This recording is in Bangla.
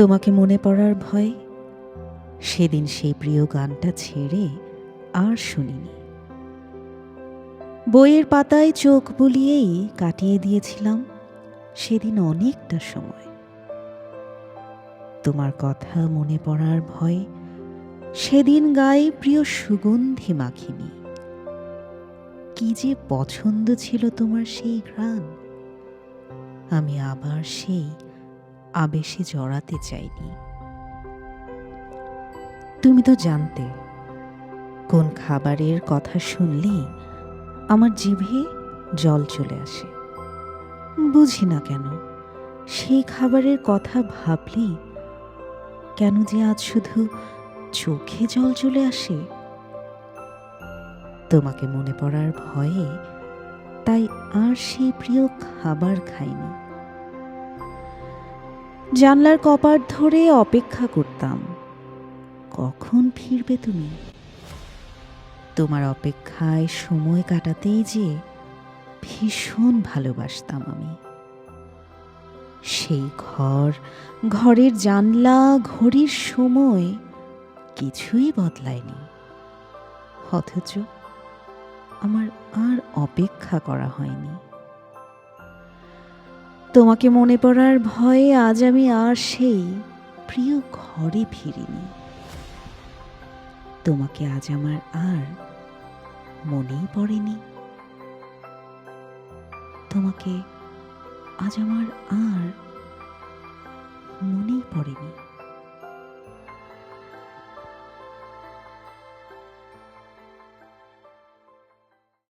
তোমাকে মনে পড়ার ভয়? সেদিন সেই প্রিয় গানটা ছেড়ে আর শুনিনি। বইয়ের পাতায় চোখ বুলিয়েই কাটিয়ে দিয়েছিলাম সেদিন অনেকটা সময়। তোমার কথা মনে পড়ার ভয়ে সেদিন গায়ে প্রিয় সুগন্ধি মাখিনি। কি যে পছন্দ ছিল তোমার সেই ঘ্রাণ? আমি আবার সেই আবেশে জড়াতে চাইনি। তুমি তো জানতে, কোন খাবারের কথা শুনলেই আমার জিভে জল চলে আসে। বুঝি না কেন, সেই খাবারের কথা ভাবলেই কেন যে আজ শুধু চোখে জল চলে আসে? তোমাকে মনে পড়ার ভয়ে তাই আর সেই প্রিয় খাবার খাইনি। জানলার কপাট ধরে অপেক্ষা করতাম। কখন ফিরবে তুমি? তোমার অপেক্ষায় সময় কাটাতেই যে ভীষণ ভালোবাসতাম আমি। সেই ঘর, ঘরের জানলা, ঘড়ির সময় কিছুই বদলায়নি। অথচ আমার আর অপেক্ষা করা হয়নি। তোমাকে মনে পড়ার ভয়ে আজ আমি আর সেই প্রিয় ঘরে ফিরিনি। তোমাকে আজ আমার আর মনেই পড়েনি। তোমাকে আজ আমার আর মনেই পড়েনি।